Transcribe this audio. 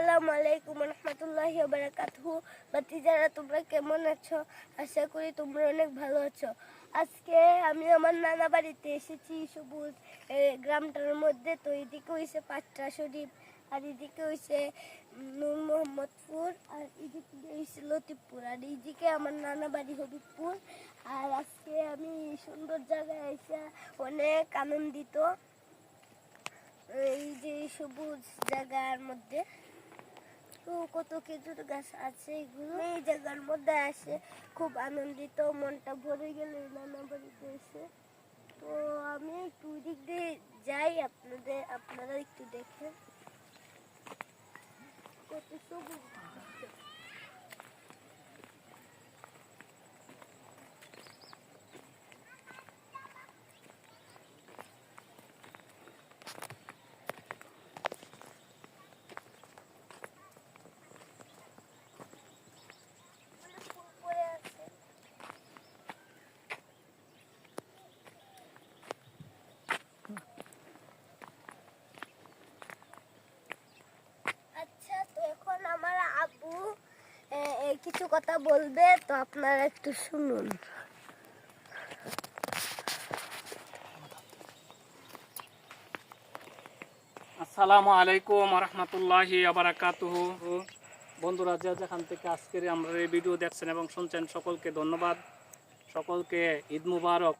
আসসালামু আলাইকুম রহমতুল্লাহি তোমরা কেমন আছো? আশা করি তোমরা অনেক ভালো আছো। আজকে আমি আমার নানা বাড়িতে এসেছি সবুজ গ্রামটার মধ্যে। তো এদিকে হয়েছে শরীফ, আর এদিকে হয়েছে নূর মোহাম্মদপুর, আর এদিকে হয়েছে লতিফপুর। আর এইদিকে আমার নানা বাড়ি হবিবপুর। আর আজকে আমি সুন্দর জায়গায় এসে অনেক আনন্দিত। এই যে সবুজ জায়গার মধ্যে। কত খেজুর গাছ আছে, এগুলো এই জায়গার মধ্যে আসে। খুব আনন্দিত, মনটা ভরে গেল নানা বাড়িতে এসে। তো আমি একটু দিক দিয়ে যাই, আপনাদের, আপনারা একটু দেখেন। কত সবুজ। কিছু কথা বলবে, তো আপনারা একটু শুনুন। আসসালামু আলাইকুম রহমতুল্লাহি আবরাকাতুহ। বন্ধুরা, যে যেখান থেকে আজকের আমরা এই ভিডিও দেখছেন এবং শুনছেন, সকলকে ধন্যবাদ। সকলকে ঈদ মুবারক।